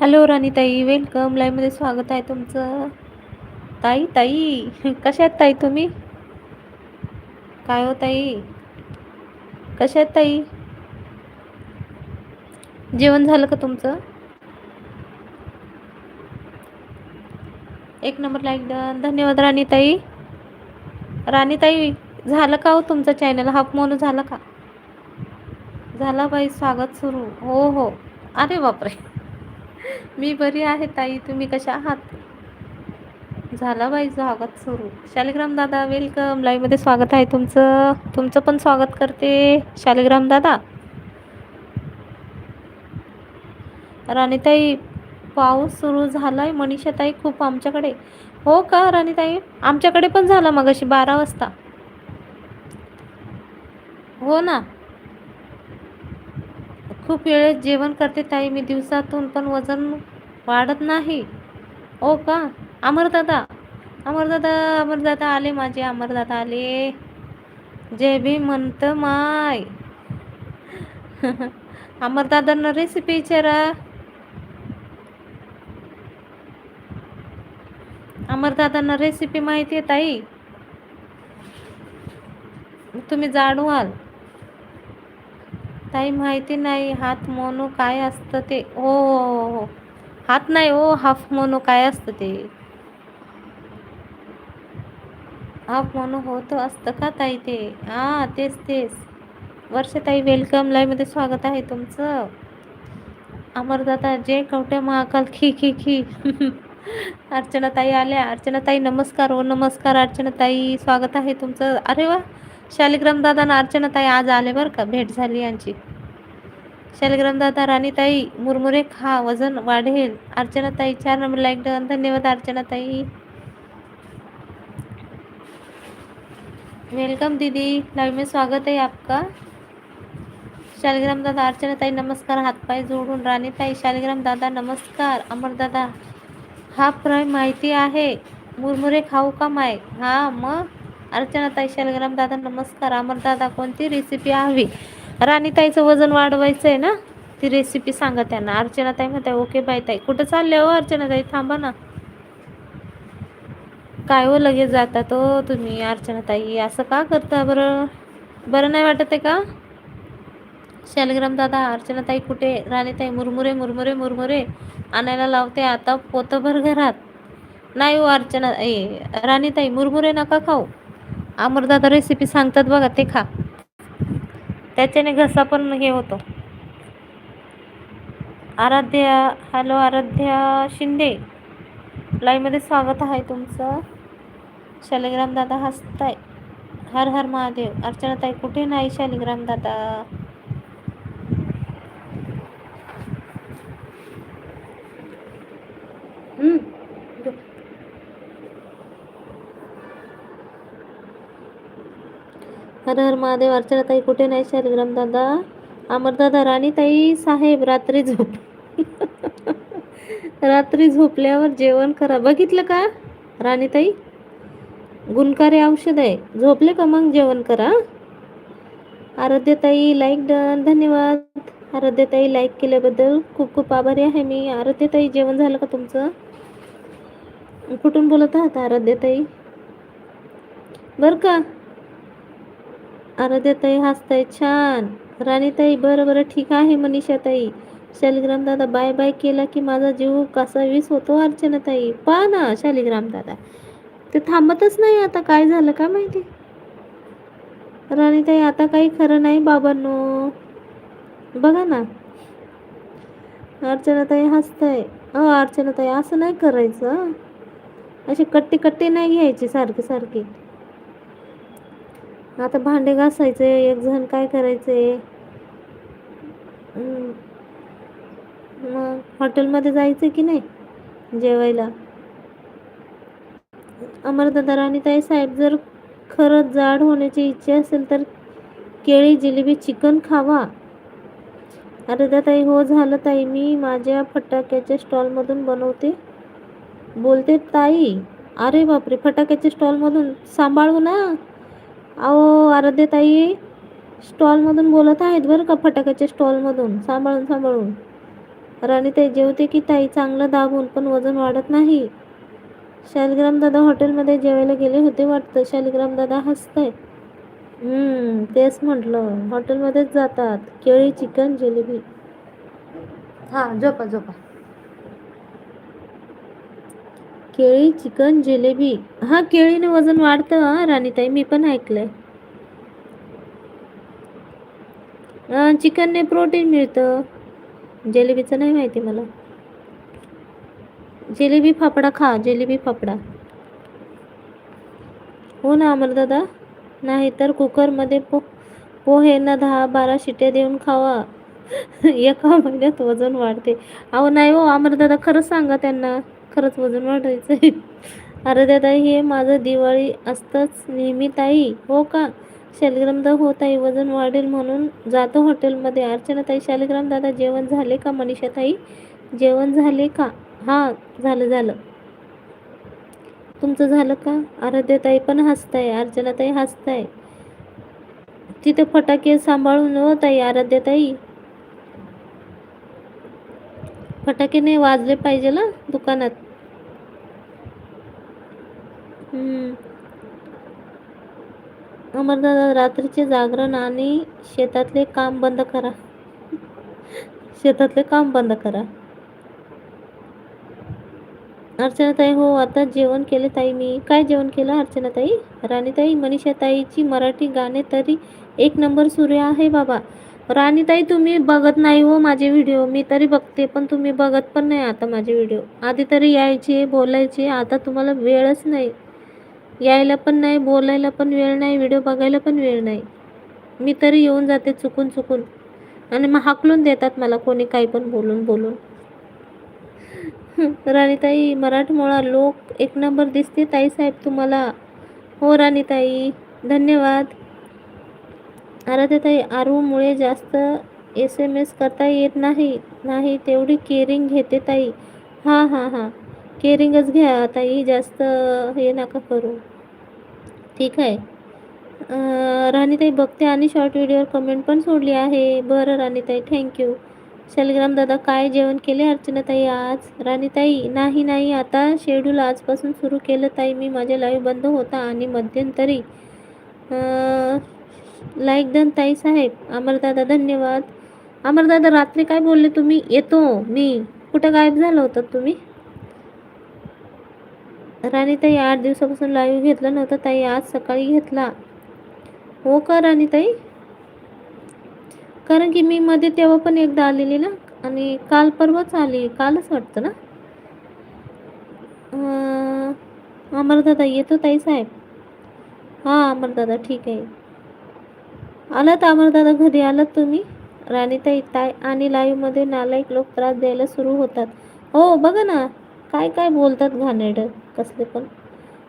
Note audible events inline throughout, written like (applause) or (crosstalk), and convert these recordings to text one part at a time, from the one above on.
Hello राणीताई welcome. लाईमध्ये स्वागत आहे तुमचं. ताई ताई कशा आहेत ताई तुम्ही? काय हो ताई? कशा आहेत ताई? जेवण झालं का तुमचं? एक नंबर लाईक डन. धन्यवाद राणीताई. राणीताई झालं का हो तुमचं चॅनल? हाफ मोनो झालं का? झाला बाई स्वागत सुरू. हो हो. अरे बापरे. मी बरी आहे ताई तुम्ही कशा आहात? झाला बाई स्वागत सुरू. शालिग्राम दादा वेलकम लाईव्हमध्ये स्वागत आहे तुमचं. तुमचं पण स्वागत करते शालिग्राम दादा. राणीताई पाऊस सुरू झालाय मनीषाताई खूप आमच्याकडे. हो का राणीताई? आमच्याकडे पण झाला मग अशी बारा वाजता. हो ना. खूप वेळेस जेवण करते ताई. मी दिवसातून पण वजन वाढत नाही. ओ का? अमरदादा अमरदादा अमरदादा आले माझे अमरदादा आले. जय भी म्हणत माय. (laughs) अमरदादांना रेसिपी विचारा. अमरदादांना रेसिपी माहिती आहे ताई. तुम्ही जाणू ताई माहिती नाही. हात मोनू काय असतं ते? हो हो हो हो. हात नाही हो हाफ मोनू काय असतं ते? हाफ मोनू होत असतं का ताई ते? हा तेच तेच. वर्षताई वेलकम. लाईव्हमध्ये स्वागत आहे तुमचं. अमरदादा जय कवटे महाकाल खी खी खी. अर्चना ताई आल्या. अर्चना ताई नमस्कार ओ नमस्कार. अर्चना ताई स्वागत आहे तुमचं. अरे वा! शालिग्राम दादा ना अर्चना ताई आज आले बरं का? भेट झाली यांची. शालिग्राम दादा मुरमुरे खा वजन वाढेल. अर्चनाताई चार नंबर लाईक डन धन्यवाद अर्चनाताई वेलकम दीदी. लाईव्ह में स्वागत आहे आपका. शालिग्राम दादा अर्चनाताई नमस्कार. हातपाय जोडून. राणीताई शालिग्राम दादा नमस्कार. अमर दादा हा प्रय माहिती आहे. मुरमुरे खाऊ का माय? हा मग? अर्चनाताई शालग्राम दादा नमस्कार. अमर दादा कोणती रेसिपी हवी? राणीताईचं वजन वाढवायचं आहे ना? ती रेसिपी सांगा त्यांना. अर्चनाताई म्हणताय म्हणते ओके बाय ताई. कुठं चालले हो अर्चनाताई थांबा ना. काय हो लगेच जाता तो हो तुम्ही अर्चनाताई असं का करता बरं? बरं नाही वाटत आहे का? शालग्राम दादा अर्चनाताई कुठे? राणीताई मुरमुरे मुरमुरे मुरमुरे आणायला लावते आता पोतभर घरात. नाही हो अर्चना ए राणीताई मुरमुरे नका खाऊ. अमरदादा रेसिपी सांगतात बघा ते खा. त्याच्याने घसा पण हे होतो. आराध्या हॅलो आराध्या शिंदे. लाईव्हमध्ये स्वागत आहे तुमचं. शालिग्राम दादा हसताय. हर हर महादेव. अर्चना ताई कुठे नाही शालिग्राम दादा? हर हर महादेव अर्चनाताई कुठे नाही शालिग्राम दादा? अमरदादा राणीताई साहेब रात्री झोप. (laughs) रात्री झोपल्यावर जेवण करा. बघितलं का राणीताई गुणकारी औषध आहे. झोपले का मग जेवण करा? आराध्यताई लाईक डन धन्यवाद. आराध्यताई लाईक केल्याबद्दल खूप खूप आभारी आहे मी. आराध्यताई जेवण झालं का तुमचं? कुठून बोलत आहात आराध्यताई बरं का. आराध्याताई हसताय छान. राणीताई बरं बरं ठीक आहे मनीषाताई. शालिग्राम दादा बाय बाय केला की माझा जीव कसा वीस होतो अर्चनाताई? पहा ना शालिग्राम दादा. ते थांबतच नाही आता काय झालं का माहिती? राणीताई आता काही खरं नाही बाबांनो. बघा ना. अर्चनाताई हसताय. अ अर्चनाताई असं नाही करायचं असे कट्टे कट्टे नाही घ्यायचे सारखे सारखे. आता भांडे घासायचे एक जण काय करायचे? मग हॉटेलमध्ये जायचं की नाही जेवायला? अमरदादा राणीताई साहेब जर खरंच जाड होण्याची इच्छा असेल तर केळी जिलेबी चिकन खावा. अरे ताई हो झालं ताई. मी माझ्या फटाक्याच्या स्टॉलमधून बनवते. बोलते ताई अरे बापरे फटाक्याच्या स्टॉलमधून सांभाळू ना. अहो आराध्यताई स्टॉलमधून बोलत आहेत बरं का फटाक्याच्या स्टॉलमधून सांभाळून सांभाळून. राणीताई जेवते की ताई चांगलं दाबून पण वजन वाढत नाही. शालिग्राम दादा हॉटेलमध्ये जेवायला गेले होते वाटतं. शालिग्राम दादा हसताय. हम्म तेच म्हटलं. हॉटेलमध्येच जातात. केळी चिकन जिलेबी. हां झोपा झोपा. केळी चिकन जिलेबी. हा केळीने वजन वाढतं हा राणीताई. मी पण ऐकलंय. चिकनने प्रोटीन मिळतं. जिलेबीचं नाही माहिती मला. जिलेबी फाफडा खा जिलेबी फाफडा हो ना अमरदादा नाही तर कुकरमध्ये पो पोहेना दहा बारा शिट्या देऊन खावा. (laughs) एका महिन्यात वजन वाढते. अहो नाही हो अमरदादा खरंच सांगा त्यांना. खरंच वजन वाढायचंय (laughs) अरे दादा हे माझं दिवाळी असतंच नेहमी ताई. हो का? शालिग्राम दा हो ताई वजन वाढेल म्हणून जातो हॉटेलमध्ये. अर्चना ताई शालिग्राम दादा जेवण झाले का मनीषा ताई? जेवण झाले का? हां झालं झालं. तुमचं झालं का? आराध्याताई पण हसताय अर्चनाताई हसताय. तिथे फटाके सांभाळून हो ताई आराध्याताई फटाके नाही वाजले पाहिजे ना दुकानात? अमरदादा रात्रीचे जागरण आणि शेतातले काम बंद करा. शेतातले काम बंद करा. अर्चनाताई हो आता जेवण केले ताई मी. काय जेवण केलं अर्चनाताई? राणीताई मनीषाताईची मराठी गाणे तरी एक नंबर सुरू आहे बाबा. राणीताई तुम्ही बघत नाही हो माझे व्हिडिओ. मी तरी बघते पण तुम्ही बघत पण नाही आता माझे व्हिडिओ. आधी तरी यायचे बोलायचे आता तुम्हाला वेळच नाही. यायला पण नाही बोलायला पण वेळ नाही व्हिडिओ बघायला पण वेळ नाही. मी तरी येऊन जाते चुकून चुकून. आणि मग हाकलून देतात मला कोणी काही पण बोलून बोलून. (laughs) राणीताई मराठमोळा लोक एक नंबर दिसते ताई साहेब तुम्हाला. हो राणीताई धन्यवाद. आराध्याताई आरूमुळे जास्त एस एम एस करता येत नाही नाही तेवढी केअरिंग घेते ताई. हां हां हां. केअरिंगच घ्या ताई जास्त हे नका करू. ठीक आहे. राणीताई बघते आणि शॉर्ट व्हिडिओवर कमेंट पण सोडली आहे. बरं राणीताई थँक्यू शालिग्राम दादा काय जेवण केले अर्चनाताई आज? राणीताई नाही नाही आता शेड्यूल आजपासून सुरू केलं ताई. मी माझ्या लाईव्ह बंद होता आणि मध्यंतरी लाईक दन ताई साहेब. अमरदादा धन्यवाद. अमरदादा रात्री काय बोलले तुम्ही? येतो मी. कुठं गायब झालं होतं तुम्ही? राणीताई आठ दिवसापासून लाईव्ह घेतला नव्हता. ताई आज सकाळी घेतला. हो का राणीताई कारण की मी मध्ये तेव्हा पण एकदा आलेली ना आणि काल परवाच आली. कालच वाटतं ना? अमरदादा येतो ताई साहेब. हां अमरदादा ठीक आहे. आलात अमरदादा घरी? आलात तुम्ही? राणीताई ताई आणि लाईव्हमध्ये नालायक लोक त्रास द्यायला सुरू होतात. हो बघा ना. काय काय बोलतात घाणेड कसले पण.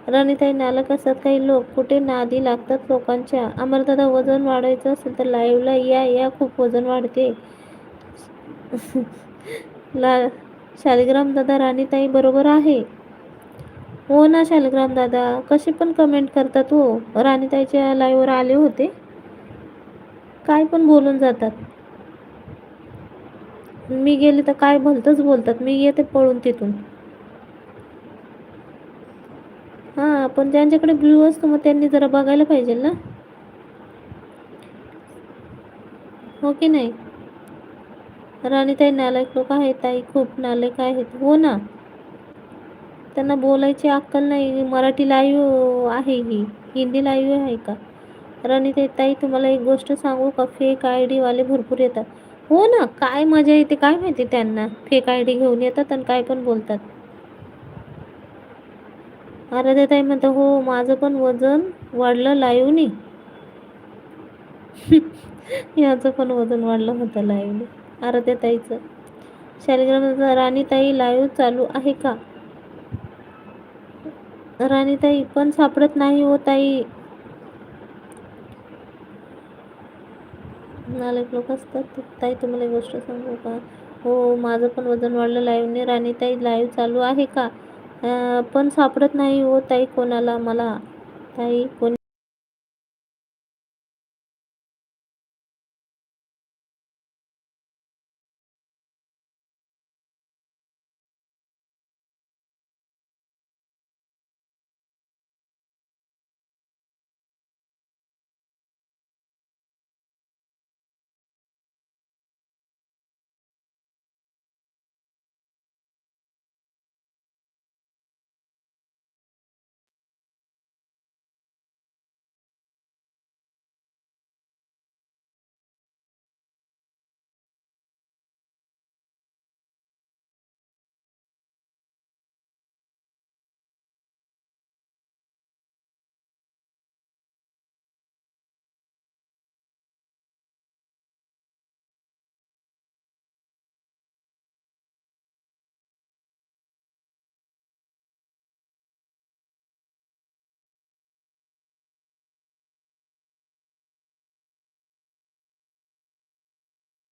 राणीताई नालक असतात काही लोक कुठे नादी लागतात लोकांच्या? अमरदादा वजन वाढायचं असेल तर लाईव्हला या या खूप वजन वाढते. ला शालिग्राम दादा राणीताई बरोबर आहे. हो ना शालिग्राम दादा कसे पण कमेंट करतात हो. राणीताईच्या लाईव्हवर आले होते. काय पण बोलून जातात. मी गेले तर काय भलतंच बोलतात. मी येते पळून तिथून. हां पण ज्यांच्याकडे ब्ल्यू असतो मग त्यांनी जरा बघायला पाहिजे ना. हो की नाही? राणीताई नालायक लोक आहेत ताई खूप नालायक आहेत. हो ना? त्यांना बोलायची अक्कल नाही. मराठी लाईव्ह आहे ही. हिंदी लाईव्ह आहे का? राणीताई ताई तुम्हाला एक गोष्ट सांगू का? फेक आय डीवाले भरपूर येतात. हो ना? काय मजा येते काय माहिती त्यांना? फेक आय डी घेऊन येतात आणि काय पण बोलतात. आराध्याताई म्हणतात हो माझं पण वजन वाढलं लाईव्हनी (laughs) याचं पण वजन वाढलं होतं लाईव्हने आराध्याताईचं. शालिग्राम राणीताई लाईव्ह चालू आहे का? राणीताई पण सापडत नाही हो ताई. नालायक लोक असतात ताई तुम्हाला एक गोष्ट सांगू का? हो माझं पण वजन वाढलं लाईव्हने राणीताई लाईव्ह चालू आहे का? पण सापडत नाही हो ताई कोणाला मला. ताई कोणी